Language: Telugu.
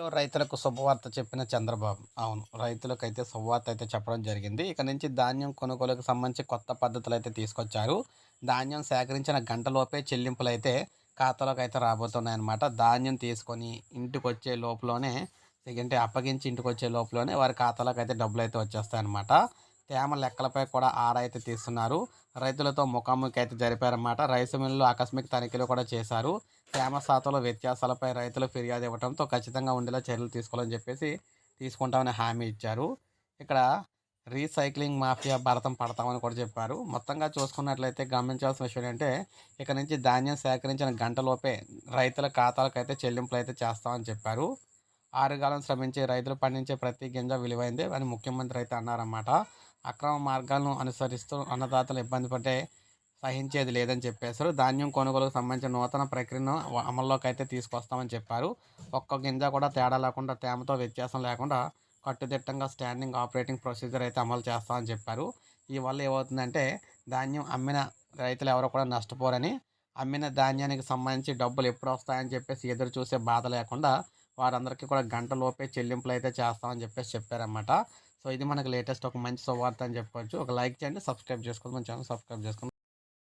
లో రైతులకు శుభవార్త చెప్పిన చంద్రబాబు. అవును రైతులకు అయితే శుభవార్త అయితే చెప్పడం జరిగింది. ఇక నుంచి ధాన్యం కొనుగోలుకు సంబంధించి కొత్త పద్ధతులు అయితే తీసుకొచ్చారు. ధాన్యం సేకరించిన గంటలోపే చెల్లింపులు అయితే ఖాతాలోకి అయితే రాబోతున్నాయన్నమాట. ధాన్యం తీసుకొని ఇంటికి వచ్చే లోపలనే అంటే అప్పగించి ఇంటికి వచ్చే లోపలనే వారి ఖాతాలోకి అయితే డబ్బులు అయితే వచ్చేస్తాయన్నమాట. తేమ లెక్కలపై కూడా ఆరా అయితే తీస్తున్నారు. రైతులతో ముఖాముఖి అయితే జరిపారన్నమాట. రైసు మిల్లు ఆకస్మిక తనిఖీలు కూడా చేశారు. తేమ శాతంలో వ్యత్యాసాలపై రైతులు ఫిర్యాదు ఇవ్వడంతో ఖచ్చితంగా ఉండేలా చర్యలు తీసుకోవాలని చెప్పేసి తీసుకుంటామని హామీ ఇచ్చారు. ఇక్కడ రీసైక్లింగ్ మాఫియా భారతం పడతామని కూడా చెప్పారు. మొత్తంగా చూసుకున్నట్లయితే గమనించాల్సిన విషయం ఏంటంటే ఇక్కడ నుంచి ధాన్యం సేకరించిన గంటలోపే రైతుల ఖాతాలకు అయితే చెల్లింపులు అయితే చేస్తామని చెప్పారు. ఆరుగాలం శ్రమించి రైతులు పండించే ప్రతి గింజ విలువైందే అని ముఖ్యమంత్రి అయితే అన్నారన్నమాట. అక్రమ మార్గాలను అనుసరిస్తూ అన్నదాతలు ఇబ్బంది పడే సహించేది లేదని చెప్పేశారు. ధాన్యం కొనుగోలుకు సంబంధించిన నూతన ప్రక్రియను అమల్లోకి అయితే తీసుకొస్తామని చెప్పారు. ఒక్క గింజ కూడా తేడా లేకుండా తేమతో వ్యత్యాసం లేకుండా కట్టుదిట్టంగా స్టాండింగ్ ఆపరేటింగ్ ప్రొసీజర్ అయితే అమలు చేస్తామని చెప్పారు. ఈ వల్ల ఏమవుతుందంటే ధాన్యం అమ్మిన రైతులు ఎవరు కూడా నష్టపోరని అమ్మిన ధాన్యానికి సంబంధించి డబ్బులు ఎప్పుడు వస్తాయని చెప్పేసి ఎదురు చూసే బాధ లేకుండా వారందరికీ కూడా గంటలోపే చెల్లింపులు అయితే చేస్తామని చెప్పేసి చెప్పారన్నమాట. సో ఇది మనకి లేటెస్ట్ ఒక మంచి సువార్త అని చెప్పుకోవచ్చు. ఒక లైక్ చేయండి సబ్స్క్రైబ్ చేసుకోండి మన ఛానల్ సబ్స్క్రైబ్ చేసుకోండి.